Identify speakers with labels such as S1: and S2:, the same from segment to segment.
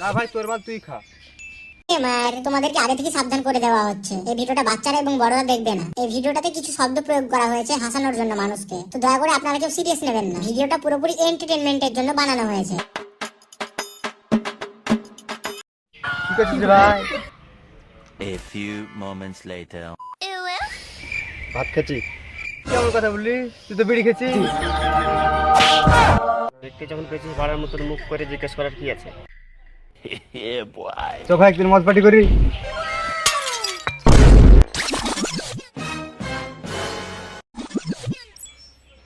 S1: না ভাই তোর মাল তুই খা।
S2: মার তোমাদেরকে আগে থেকে সাবধান করে দেওয়া হচ্ছে। এই ভিডিওটা বাচ্চারা এবং বড়রা দেখবে না। এই ভিডিওটাতে কিছু শব্দ প্রয়োগ করা হয়েছে হাসানোর জন্য মানুষকে। তো দয়া করে আপনারা কেউ সিরিয়াস নেবেন না। ভিডিওটা পুরোপুরি এন্টারটেনমেন্টের জন্য বানানো হয়েছে।
S1: ঠিক আছে ভাই?
S3: A few moments later.
S1: ভাত খাচ্ছি কেমন কথা বললি? তুই তো বিড়ি খেয়েছিস।
S4: দেখতে যখন পেয়েছিস ভাড়ার মতন মুখ করে জিজ্ঞেস করার কি আছে.
S1: তো ভাই একদিন মদ পার্টি করি?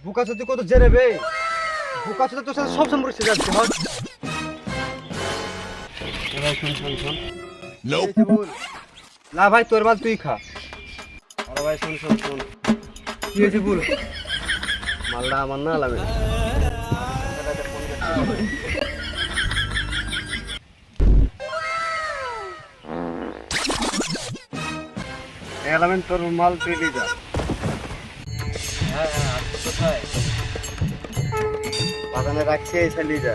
S1: বুকা তুই কত জেরে বে? বুকা তোর সাথে সব সম্পর্কে যাচ্ছে হট। না ভাই তোর মাল তুই খা।
S4: আরে ভাই শুন শুন শুন।
S1: কি হয়েছে বল?
S4: মালটা আমার না লাগে এলামেন তোর মাল তুই নিয়ে যা। হ্যাঁ হ্যাঁ কোথায়? বাগানে রাখছি এই চালিয়ে যা।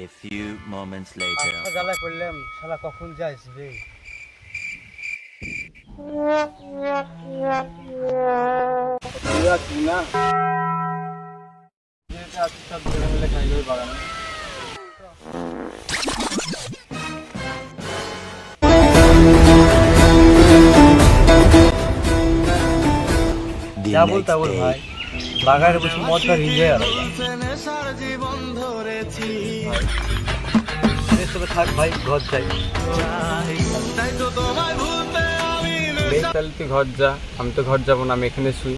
S3: A few moments later.
S1: শালা কখন যাইস রে?
S4: সব মিলে বাগানে।
S1: যা বলতে
S3: বল
S1: ভাই। বাগারে বসে মদটা রিঞ্জে আর তবে থাক ভাই ঘর যাই।
S4: তাই তো তোমায় তাহলে তুই ঘর যা আমি তো ঘর যাব না আমি এখানে শুই।